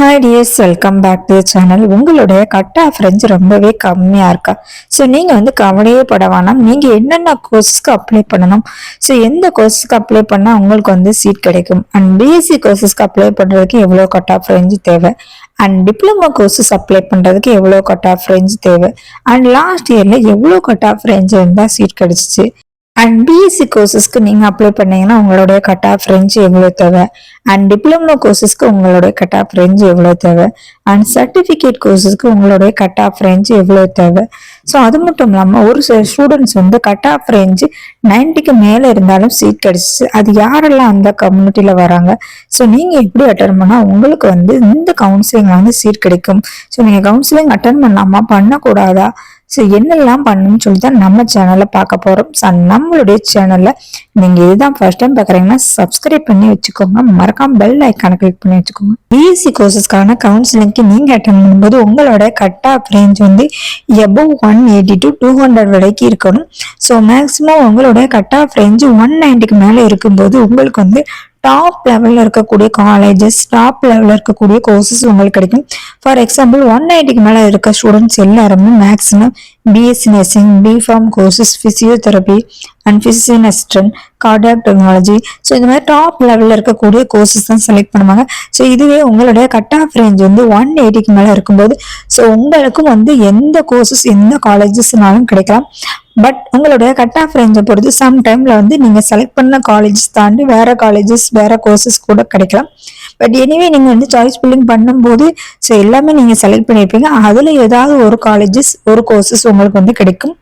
Hi dears welcome back to channel உங்களுடைய cut off range ரொம்பவே கம்மியாக இருக்கா? ஸோ நீங்கள் வந்து கவலையே பட வேணாம். நீங்கள் என்னென்ன கோர்ஸஸ்க்கு அப்ளை பண்ணணும்? ஸோ எந்த கோர்ஸஸ்க்கு அப்ளை பண்ணால் உங்களுக்கு வந்து சீட் கிடைக்கும். அண்ட் பிஎஸ்சி கோர்ஸஸ்க்கு அப்ளை பண்ணுறதுக்கு எவ்வளோ கட் ஆஃப் ரேஞ்சு தேவை? அண்ட் டிப்ளமோ கோர்சஸ் அப்ளை பண்ணுறதுக்கு எவ்வளோ கட் ஆஃப் ரேஞ்ச் தேவை? அண்ட் லாஸ்ட் இயரில் எவ்வளோ கட் ஆஃப் ரேஞ்ச் இருந்தால் சீட் கிடச்சிச்சு? அண்ட் பிஎஸ்சி கோர்சஸ்க்கு நீங்கள் அப்ளை பண்ணீங்கன்னா உங்களுடைய கட் ஆஃப் ரேஞ்ச் எவ்வளோ தேவை அண்ட் டிப்ளமோ கோர்சஸ்க்கு உங்களுடைய கட் ஆஃப் ரேஞ்ச் எவ்வளோ தேவை அண்ட் சர்டிஃபிகேட் கோர்சஸ்க்கு உங்களுடைய கட் ஆஃப் ரேஞ்ச் எவ்வளோ தேவை? ஸோ அது மட்டும் இல்லாமல் ஒரு சில ஸ்டூடெண்ட்ஸ் வந்து கட் ஆஃப் ரேஞ்சு நைன்ட்டிக்கு மேலே இருந்தாலும் சீட் கிடச்சிச்சு. அது யாரெல்லாம் அந்த கம்யூனிட்டியில் வராங்க? ஸோ நீங்கள் எப்படி அட்டன் பண்ணால் உங்களுக்கு வந்து இந்த கவுன்சிலிங் வந்து சீட் கிடைக்கும். ஸோ நீங்கள் கவுன்சிலிங் அட்டன் பண்ணாமல் பண்ணக்கூடாதா? ஸோ என்னெல்லாம் பண்ணணும்னு சொல்லி தான் நம்ம சேனலில் பார்க்க போகிறோம் ஸோ நம்மளுடைய சேனலில் நீங்கள் இதுதான் ஃபர்ஸ்ட் டைம் பார்க்குறீங்கன்னா சப்ஸ்கிரைப் பண்ணி வச்சுக்கோங்க. மறக்காம பெல் ஐக்கானை கிளிக் பண்ணி வச்சுக்கோங்க. பிஎஸ்சி கோர்சஸ்க்கான கவுன்சிலிங்க்கு நீங்கள் அட்டன் பண்ணும்போது உங்களோட கட் ஆஃப் ரேஞ்ச் வந்து above one eighty to two hundred வரைக்கும் இருக்கணும். ஸோ மேக்ஸிமம் உங்களுடைய கட் ஆஃப் ரேஞ்சு ஒன் நைன்ட்டிக்கு மேலே இருக்கும்போது உங்களுக்கு வந்து டாப் லெவலில் இருக்கக்கூடிய காலேஜஸ் டாப் லெவலில் இருக்கக்கூடிய கோர்சஸ் உங்களுக்கு கிடைக்கும். ஃபார் எக்ஸாம்பிள் ஒன் நைன்ட்டிக்கு மேலே இருக்க ஸ்டூடெண்ட்ஸ் எல்லாருமே maximum BSc nursing B Pharm courses physiotherapy and physician assistant cardiac technology so இந்த மாதிரி டாப் லெவலில் இருக்கக்கூடிய கோர்சஸ் தான் செலக்ட் பண்ணுவாங்க. ஸோ இதுவே உங்களுடைய கட் ஆஃப் ரேஞ்ச் வந்து ஒன் எயிட்டிக்கு மேலே இருக்கும்போது ஸோ உங்களுக்கும் வந்து எந்த கோர்சஸ் எந்த காலேஜஸ்னாலும் கிடைக்கலாம். பட் உங்களுடைய கட் ஆஃப் ரேஞ்சை பொறுத்து சம் டைமில் வந்து நீங்கள் செலக்ட் பண்ண காலேஜஸ் தாண்டி வேறு காலேஜஸ் வேறு கோர்சஸ் கூட கிடைக்கலாம். பட் எனிவே நீங்கள் வந்து சாய்ஸ் பில்லிங் பண்ணும்போது ஸோ எல்லாமே நீங்கள் செலக்ட் பண்ணியிருப்பீங்க அதில் ஏதாவது ஒரு காலேஜஸ் ஒரு கோர்சஸ் உங்களுக்கு வந்து கிடைக்கும்.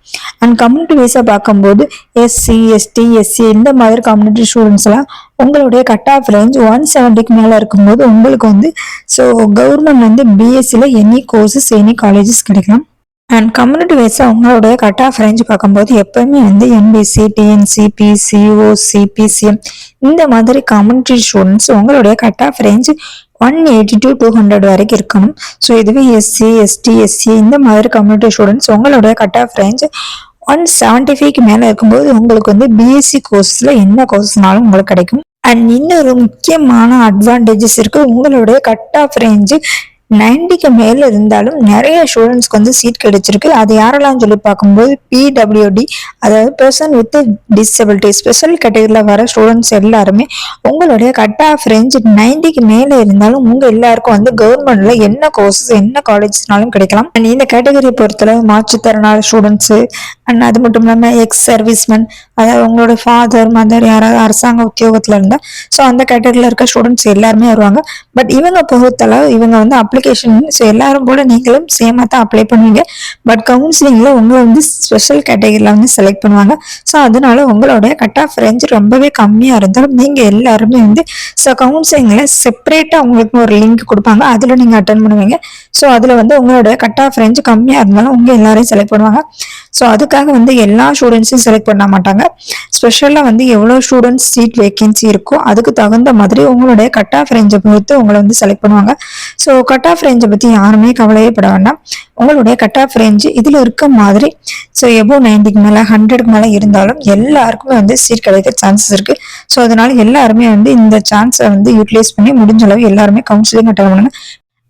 அண்ட் கம்யூனிட்டி வைஸாக பார்க்கும்போது எஸ்சி எஸ்டி எஸ்சி இந்த மாதிரி கம்யூனிட்டி ஸ்டூடெண்ட்ஸ்லாம் உங்களுடைய கட் ஆஃப் ரேஞ்ச் ஒன் செவன்ட்டிக்கு மேலே இருக்கும்போது உங்களுக்கு வந்து ஸோ கவர்மெண்ட் வந்து பிஎஸ்சியில் எனி கோர்சஸ் எனி காலேஜஸ் கிடைக்கலாம். அண்ட் கம்யூனிட்டி வைஸாக உங்களுடைய கட் ஆஃப் ரேஞ்ச் பார்க்கும்போது எப்பவுமே வந்து எம்பிசி டிஎன்சி பிசிஓ சிபிசிஎம் இந்த மாதிரி கம்யூனிட்டி ஸ்டூடெண்ட்ஸ் உங்களுடைய cut off range one eighty to two hundred வரைக்கும் இருக்கணும். ஸோ இதுவே எஸ்சி எஸ்டி எஸ்சி இந்த மாதிரி கம்யூனிட்டி ஸ்டூடெண்ட்ஸ் உங்களுடைய cut off range one seventy ஃபைவ்க்கு மேலே இருக்கும்போது உங்களுக்கு வந்து பிஎஸ்சி கோர்ஸில் என்ன கோர்ஸ்னாலும் உங்களுக்கு கிடைக்கும். அண்ட் இன்னொரு முக்கியமான அட்வான்டேஜஸ் இருக்குது உங்களுடைய கட் ஆஃப் ரேஞ்சு நைன்டிக்கு மேல இருந்தாலும் நிறைய ஸ்டூடெண்ட்ஸ்க்கு வந்து சீட் கிடைச்சிருக்கு. அது யாரெல்லாம் சொல்லி பார்க்கும்போது பிடபிள்யூடி அதாவது பர்சன் வித் டிசபிலிட்டி ஸ்பெஷல் கேட்டகரியில் வர ஸ்டூடெண்ட்ஸ் எல்லாருமே உங்களுடைய கட் ஆஃப் ரேஞ்ச் நைன்டிக்கு மேலே இருந்தாலும் உங்க எல்லாருக்கும் வந்து கவர்மெண்ட்ல என்ன கோர்சஸ் என்ன காலேஜஸ்னாலும் கிடைக்கலாம். அண்ட் இந்த கேட்டகரியை பொறுத்தளவு மாற்றுத்திறனாளி ஸ்டூடெண்ட்ஸு அண்ட் அது மட்டும் இல்லாமல் எக்ஸ் சர்வீஸ்மேன் அதாவது உங்களோட ஃபாதர் மதர் யாராவது அரசாங்க உத்தியோகத்தில் இருந்தால் ஸோ அந்த கேட்டகரியில் இருக்க ஸ்டூடெண்ட்ஸ் எல்லாருமே வருவாங்க. பட் இவங்க பொறுத்தளவு இவங்க வந்து அப்ளிகேஷன் ஸோ எல்லாரும் போல நீங்களும் சேமாக தான் அப்ளை பண்ணுவீங்க. பட் கவுன்சிலிங்கில் உங்களை வந்து ஸ்பெஷல் கேட்டகரியில் வந்து செலக்ட் பண்ணுவாங்க. ஸோ அதனால உங்களோட கட் ஆஃப் ரேஞ்ச் ரொம்பவே கம்மியாக இருந்தாலும் நீங்கள் எல்லாருமே வந்து ஸோ கவுன்சிலிங்கில் செப்பரேட்டாக உங்களுக்கு ஒரு லிங்க் கொடுப்பாங்க. அதில் நீங்கள் அட்டன் பண்ணுவீங்க. ஸோ அதில் வந்து உங்களோட கட் ஆஃப் ரேஞ்சு கம்மியாக இருந்தாலும் உங்கள் எல்லாரையும் செலக்ட் பண்ணுவாங்க. ஸோ அதுக்காக வந்து எல்லா ஸ்டூடெண்ட்ஸையும் செலக்ட் பண்ண மாட்டாங்க. ஸ்பெஷலாக வந்து எவ்வளோ ஸ்டூடெண்ட்ஸ் சீட் வேக்கன்சி இருக்கோ அதுக்கு தகுந்த மாதிரி உங்களுடைய கட் ஆஃப் ரேஞ்சை பொறுத்து உங்களை வந்து செலக்ட் பண்ணுவாங்க. ஸோ கட் ஆஃப் ரேஞ்சை பற்றி யாருமே கவலையே பட வேண்டாம். உங்களுடைய கட் ஆஃப் ரேஞ்சு இதில் இருக்க மாதிரி ஸோ எபோ நைன்டிக்கு மேலே ஹண்ட்ரடுக்கு மேலே இருந்தாலும் எல்லாருக்குமே வந்து சீட் கிடைக்க சான்சஸ் இருக்குது ஸோ அதனால எல்லாருமே வந்து இந்த சான்ஸை வந்து யூட்டிலைஸ் பண்ணி முடிஞ்ச அளவு எல்லாருமே கவுன்சிலிங் அட்டன் பண்ணுங்க.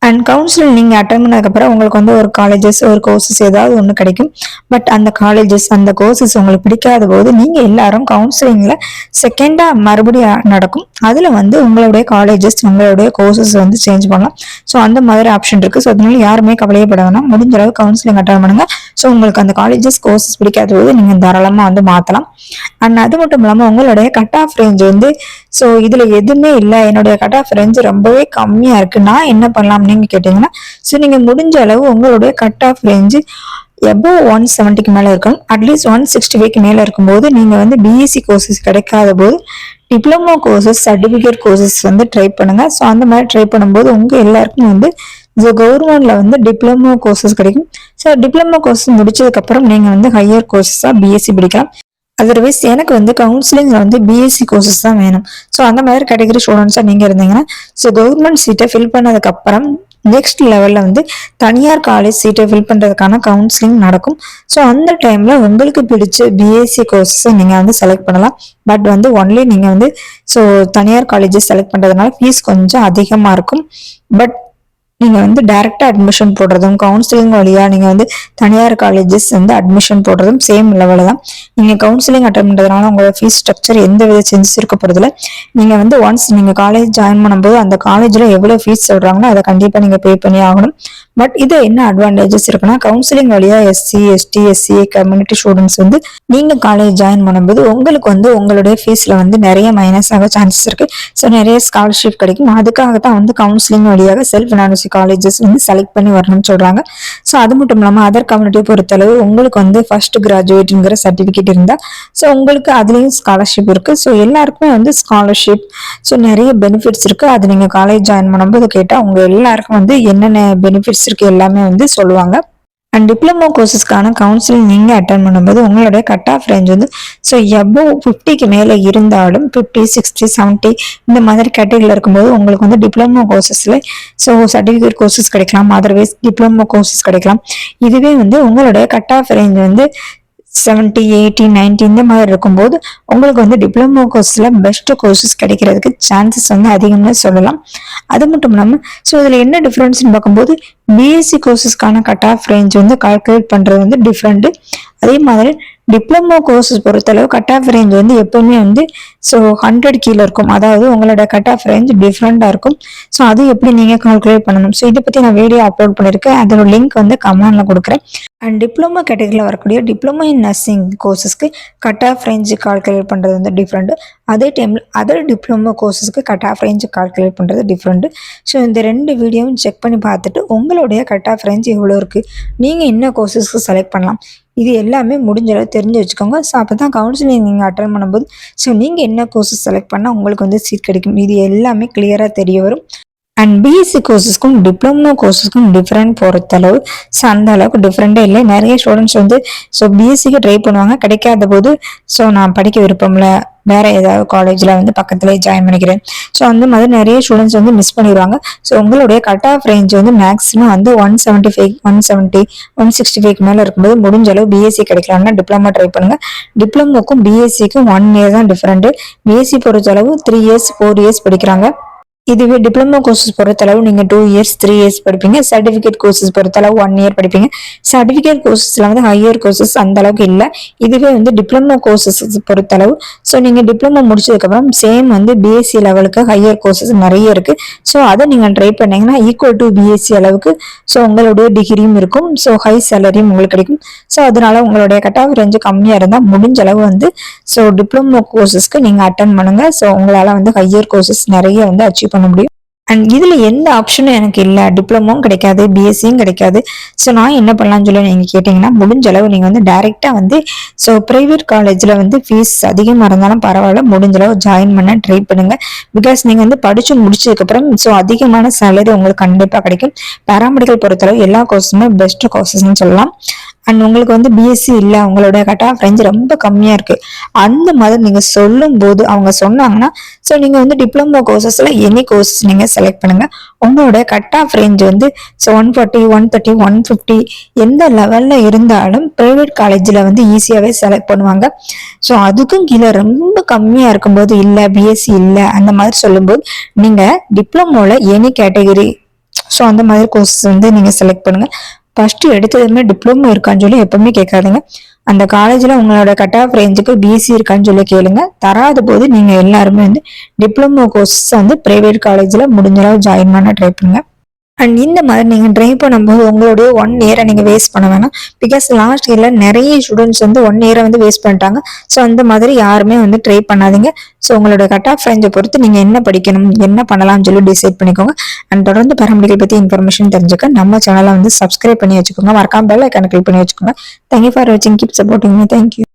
அண்ட் கவுன்சிலிங் நீங்கள் அட்டன் பண்ணதுக்கப்புறம் உங்களுக்கு வந்து ஒரு காலேஜஸ் ஒரு கோர்சஸ் ஏதாவது ஒன்று கிடைக்கும். பட் அந்த காலேஜஸ் அந்த கோர்சஸ் உங்களுக்கு பிடிக்காத போது நீங்கள் எல்லாரும் கவுன்சிலிங்கில் செகண்டாக மறுபடியும் நடக்கும். அதில் வந்து உங்களுடைய காலேஜஸ் உங்களுடைய கோர்சஸ் வந்து சேஞ்ச் பண்ணலாம். ஸோ அந்த மாதிரி ஆப்ஷன் இருக்குது ஸோ அதனால யாருமே கவலையப்பட வேணாம். முடிஞ்ச அளவு கவுன்சிலிங் அட்டன் பண்ணுங்கள் ஸோ உங்களுக்கு அந்த காலேஜஸ் கோர்சஸ் பிடிக்காத போது நீங்கள் தாராளமாக வந்து மாற்றலாம் அண்ட் அது மட்டும் இல்லாமல் உங்களுடைய கட் ஆஃப் ரேஞ்ச் வந்து ஸோ இதில் எதுவுமே இல்லை. என்னுடைய கட் ஆஃப் ரேஞ்ச் ரொம்பவே கம்மியாக இருக்குது நான் என்ன பண்ணலாம் நீங்கள் கேட்டிங்கன்னா ஸோ நீங்கள் முடிஞ்ச அளவு உங்களுடைய cut off range above one செவன்ட்டிக்கு மேலே இருக்கும் அட்லீஸ்ட் ஒன் சிக்ஸ்டி ஃபைவ்க்கு மேலே இருக்கும்போது நீங்கள் வந்து பிஎஸ்சி கோர்சஸ் கிடைக்காத போது டிப்ளமோ கோர்சஸ் சர்டிஃபிகேட் கோர்சஸ் வந்து ட்ரை பண்ணுங்கள் ஸோ அந்த மாதிரி ட்ரை பண்ணும்போது உங்கள் எல்லாருக்கும் வந்து ஸோ கவர்மெண்ட்ல வந்து டிப்ளமோ கோர்சஸ் கிடைக்கும். ஸோ டிப்ளமோ கோர்ஸ் முடிச்சதுக்கப்புறம் நீங்கள் வந்து ஹையர் கோர்சஸாக பிஎஸ்சி படிக்கலாம். அதர்வைஸ் எனக்கு வந்து கவுன்சிலிங்கில் வந்து பிஎஸ்சி கோர்சஸ் தான் வேணும். ஸோ அந்த மாதிரி கேட்டகரி ஸ்டூடெண்ட்ஸாக நீங்கள் இருந்தீங்கன்னா ஸோ கவர்மெண்ட் சீட்டை ஃபில் பண்ணதுக்கப்புறம் நெக்ஸ்ட் லெவலில் வந்து தனியார் காலேஜ் சீட்டை ஃபில் பண்ணுறதுக்கான கவுன்சிலிங் நடக்கும். ஸோ அந்த டைமில் உங்களுக்கு பிடிச்ச பிஎஸ்சி கோர்ஸை நீங்கள் வந்து செலக்ட் பண்ணலாம். பட் வந்து ஒன்லி நீங்கள் வந்து ஸோ தனியார் காலேஜஸ் செலக்ட் பண்ணுறதுனால ஃபீஸ் கொஞ்சம் அதிகமாக இருக்கும். பட் நீங்கள் வந்து டைரெக்டாக அட்மிஷன் போடுறதும் கவுன்சிலிங் வழியாக நீங்கள் வந்து தனியார் காலேஜஸ் வந்து அட்மிஷன் போடுறதும் சேம் லெவலில் தான். நீங்கள் கவுன்சிலிங் அட்டன் பண்ணுறதுனால உங்களோட ஃபீஸ் ஸ்ட்ரக்சர் எந்த வித சேஞ்சஸ் இருக்க போகிறதில்ல நீங்கள் வந்து ஒன்ஸ் நீங்கள் காலேஜ் ஜாயின் பண்ணும்போது அந்த காலேஜில் எவ்வளோ ஃபீஸ் சொல்கிறாங்களோ அதை கண்டிப்பாக நீங்கள் பே பண்ணி ஆகணும். பட் இது என்ன அட்வான்டேஜஸ் இருக்குன்னா கவுன்சிலிங் வழியாக SC ST SC community students வந்து நீங்கள் காலேஜ் ஜாயின் பண்ணும்போது உங்களுக்கு வந்து உங்களுடைய ஃபீஸில் வந்து நிறைய மைனஸ் ஆக சான்சஸ் இருக்குது ஸோ நிறைய ஸ்காலர்ஷிப் கிடைக்கும். அதுக்காக தான் வந்து கவுன்சிலிங் வழியாக செல்ஃப் ஃபினான்சி காலேஜஸ் வந்து செலக்ட் பண்ணி வரணும்னு சொல்கிறாங்க ஸோ அது மட்டும் இல்லாமல் அதர் கம்யூனிட்டியை பொறுத்தளவு உங்களுக்கு வந்து ஃபர்ஸ்ட் கிராஜுவேட்டுங்கிற சர்டிஃபிகேட் இருந்தால் ஸோ உங்களுக்கு அதுலேயும் ஸ்காலர்ஷிப் இருக்குது ஸோ எல்லாருக்குமே வந்து ஸ்காலர்ஷிப் ஸோ நிறைய பெனிஃபிட்ஸ் இருக்குது அது நீங்கள் காலேஜ் ஜாயின் பண்ணும்போது கேட்டால் உங்கள் எல்லாருக்கும் வந்து என்னென்ன பெனிஃபிட்ஸ் இருக்குது எல்லாமே வந்து சொல்லுவாங்க. அண்ட் டிப்ளமோ கோர்சஸ்க்கான கவுன்சிலிங் நீங்கள் அட்டன் பண்ணும்போது உங்களுடைய கட் ஆஃப் ரேஞ்ச் வந்து ஸோ எவ்வளோ ஃபிஃப்டிக்கு மேலே இருந்தாலும் ஃபிஃப்டி சிக்ஸ்டி செவன்ட்டி இந்த மாதிரி கேட்டகரியில் இருக்கும்போது உங்களுக்கு வந்து டிப்ளமோ கோர்சஸில் ஸோ சர்டிஃபிகேட் கோர்சஸ் கிடைக்கலாம் அதர்வைஸ் டிப்ளமோ கோர்சஸ் கிடைக்கலாம். இதுவே வந்து உங்களுடைய கட் ஆஃப் ரேஞ்ச் வந்து செவன்ட்டி எயிட்டி நைன்ட்டி இந்த மாதிரி இருக்கும்போது உங்களுக்கு வந்து டிப்ளமோ கோர்ஸில் பெஸ்ட் கோர்சஸ் கிடைக்கிறதுக்கு சான்சஸ் வந்து அதிகம்னு சொல்லலாம். அது மட்டும் இல்லாமல் ஸோ இதில் என்ன டிஃப்ரென்ஸ்னு பார்க்கும்போது பிஎஸ்சி கோர்சஸ்க்கான கட் ஆஃப் ரேஞ்ச் வந்து கால்குலேட் பண்ணுறது வந்து டிஃப்ரெண்ட்டு அதே மாதிரி டிப்ளமோ கோர்சஸ் பொறுத்தளவு கட் ஆஃப் ரேஞ்ச் வந்து எப்போவுமே வந்து ஸோ ஹண்ட்ரட் கீழே இருக்கும். அதாவது உங்களோட கட் ஆஃப் ரேஞ்ச் டிஃப்ரெண்ட்டாக இருக்கும். ஸோ அது எப்படி நீங்கள் கால்குலேட் பண்ணணும்? ஸோ இதை பற்றி நான் வீடியோ அப்லோட் பண்ணியிருக்கேன். அதோட லிங்க் வந்து கமெண்டில் கொடுக்குறேன். அண்ட் டிப்ளமோ கேட்டகரியில் வரக்கூடிய டிப்ளமோ இன் நர்சிங் கோர்சஸ்க்கு கட் ஆஃப் ரேஞ்சு கால்குலேட் பண்ணுறது வந்து டிஃப்ரெண்ட் அதே டைமில் அதர் டிப்ளமோ கோர்சஸ்க்கு கட் ஆஃப் ரேஞ்சு கால்குலேட் பண்ணுறது டிஃப்ரெண்ட்டு ஸோ இந்த ரெண்டு வீடியோவும் செக் பண்ணி பார்த்துட்டு உங்களுடைய கட் ஆஃப் ரேஞ்ச் எவ்வளோ இருக்குது நீங்கள் என்ன கோர்சஸ்க்கு செலக்ட் பண்ணலாம்? இது எல்லாமே முடிஞ்ச அளவு தெரிஞ்சு வச்சுக்கோங்க. ஸோ அப்போ தான் கவுன்சிலிங் நீங்கள் அட்டன் பண்ணும்போது ஸோ நீங்கள் என்ன கோர்ஸஸ் செலக்ட் பண்ணால் உங்களுக்கு வந்து சீட் கிடைக்கும். இது எல்லாமே கிளியராக தெரிய வரும். அண்ட் பிஎஸ்சி கோர்சஸ்க்கும் டிப்ளமோ கோர்சஸ்க்கும் டிஃப்ரெண்ட் பொறுத்தளவு ஸோ அந்த அளவுக்கு டிஃப்ரெண்ட்டே இல்லை. நிறைய ஸ்டூடெண்ட்ஸ் வந்து ஸோ பிஎஸ்சிக்கு ட்ரை பண்ணுவாங்க. கிடைக்காத போது ஸோ நான் படிக்க விருப்பம்ல வேற ஏதாவது காலேஜில் வந்து பக்கத்துலேயே ஜாயின் பண்ணிக்கிறேன். ஸோ அந்த மாதிரி நிறைய ஸ்டூடெண்ட்ஸ் வந்து மிஸ் பண்ணிடுவாங்க. ஸோ உங்களுடைய கட் ஆஃப் ரேஞ்ச் வந்து மேக்ஸிமம் வந்து one seventy five one seventy one sixty five மேலே இருக்கும்போது முடிஞ்ச அளவு பிஎஸ்சி கிடைக்கலாம்னா டிப்ளமோ ட்ரை பண்ணுங்கள் டிப்ளமோக்கும் பிஎஸ்சிக்கும் ஒன் இயர் தான் டிஃப்ரெண்ட்டு பிஎஸ்சி பொறுத்தளவு த்ரீ இயர்ஸ் ஃபோர் இயர்ஸ் படிக்கிறாங்க. இதுவே டிப்ளமோ கோர்சஸ் பொறுத்தளவு நீங்கள் டூ இயர்ஸ் த்ரீ இயர்ஸ் படிப்பீங்க. சர்டிஃபிகேட் கோர்சஸ் பொறுத்தளவு ஒன் இயர் படிப்பீங்க. சர்டிஃபிகேட் கோர்சஸில் வந்து ஹையர் கோர்சஸ் அந்த அளவுக்கு இல்லை. இதுவே வந்து டிப்ளமோ கோர்சஸ் பொறுத்தளவு. ஸோ நீங்கள் டிப்ளமோ முடிச்சதுக்கப்புறம் சேம் வந்து பிஎஸ்சி லெவலுக்கு ஹையர் கோர்சஸ் நிறைய இருக்குது ஸோ அதை நீங்கள் ட்ரை பண்ணிங்கன்னா ஈக்குவல் டு பிஎஸ்சி அளவுக்கு ஸோ உங்களுடைய டிகிரியும் இருக்கும். ஸோ ஹை சேலரியும் உங்களுக்கு கிடைக்கும். ஸோ அதனால உங்களுடைய கட் ஆஃப் ரேஞ்சு கம்மியாக இருந்தால் முடிஞ்ச அளவு வந்து ஸோ டிப்ளமோ கோர்சஸ்க்கு நீங்கள் அட்டன் பண்ணுங்கள் ஸோ உங்களால் வந்து ஹையர் கோர்சஸ் நிறைய வந்து அச்சீவ் பண்ண முடியும். அண்ட் இதில் எந்த ஆப்ஷனும் எனக்கு இல்லை. டிப்ளமோவும் கிடைக்காது பிஎஸ்சியும் கிடைக்காது. ஸோ நான் என்ன பண்ணலாம்னு சொல்லி நீங்கள் கேட்டிங்கன்னா முடிஞ்ச அளவு நீங்கள் வந்து டைரெக்டாக வந்து ஸோ ப்ரைவேட் காலேஜில் வந்து ஃபீஸ் அதிகமாக இருந்தாலும் பரவாயில்ல. முடிஞ்ச அளவு ஜாயின் பண்ண ட்ரை பண்ணுங்க. பிகாஸ் நீங்கள் வந்து படித்து முடிச்சதுக்கப்புறம் ஸோ அதிகமான சேலரி உங்களுக்கு கண்டிப்பாக கிடைக்கும். பேராமெடிக்கல் பொறுத்தளவு எல்லா கோர்ஸுமே பெஸ்ட் கோர்சஸ்ன்னு சொல்லலாம். அண்ட் உங்களுக்கு வந்து பிஎஸ்சி இல்லை உங்களோட கட் ஆஃப் ரேஞ்ச் ரொம்ப கம்மியாக இருக்குது அந்த மாதிரி நீங்கள் சொல்லும் போது அவங்க சொன்னாங்கன்னா ஸோ நீங்கள் வந்து டிப்ளமோ கோர்சஸில் எனி கோர்ஸ் நீங்கள் செலக்ட் பண்ணுங்கள் உங்களோட கட் ஆஃப் ரேஞ்ச் வந்து so one forty one thirty one fifty எந்த லெவலில் இருந்தாலும் ப்ரைவேட் காலேஜில் வந்து ஈஸியாகவே செலக்ட் பண்ணுவாங்க. ஸோ அதுக்கும் கீழே ரொம்ப கம்மியாக இருக்கும்போது இல்லை பிஎஸ்சி இல்லை அந்த மாதிரி சொல்லும்போது நீங்கள் டிப்ளமோவில் எனி கேட்டகரி ஸோ அந்த மாதிரி கோர்ஸ் வந்து நீங்கள் செலக்ட் பண்ணுங்கள் ஃபஸ்ட்டு எடுத்ததுமே டிப்ளமோ இருக்கான்னு சொல்லி எப்பவுமே கேட்காதுங்க. அந்த காலேஜில் உங்களோட கட் ஆஃப் ரேஞ்சுக்கு பிஎஸ்சி இருக்கான்னு சொல்லி கேளுங்க. தராத போது நீங்கள் எல்லாருமே வந்து டிப்ளமோ கோர்ஸ் வந்து ப்ரைவேட் காலேஜில் முடிஞ்சளவு ஜாயின் பண்ண ட்ரை பண்ணுங்க. அண்ட் இந்த மாதிரி நீங்கள் ட்ரை பண்ணும்போது உங்களுடைய ஒன் இயரை நீங்கள் வேஸ்ட் பண்ண வேணாம். பிகாஸ் லாஸ்ட் இயரில் நிறைய ஸ்டூடெண்ட்ஸ் வந்து ஒன் இயரை வந்து வேஸ்ட் பண்ணிட்டாங்க. ஸோ அந்த மாதிரி யாருமே வந்து ட்ரை பண்ணாதீங்க. ஸோ உங்களோட கட் ஆஃப் ரேஞ்சை பொறுத்து நீங்கள் என்ன படிக்கணும் என்ன பண்ணலாம்னு சொல்லி டிசைட் பண்ணிக்கோங்க. அண்ட் தொடர்ந்து பேராமெடிக்கல் பற்றி இன்ஃபர்மேஷன் தெரிஞ்சுக்க நம்ம சேனலை வந்து சப்ஸ்கிரைப் பண்ணி வச்சுக்கோங்க. மறக்காம பெல் ஐக்கான கிளிக் பண்ணி வச்சுக்கோங்க. தேங்க்யூ ஃபார் வாட்சிங் keep supporting me thank you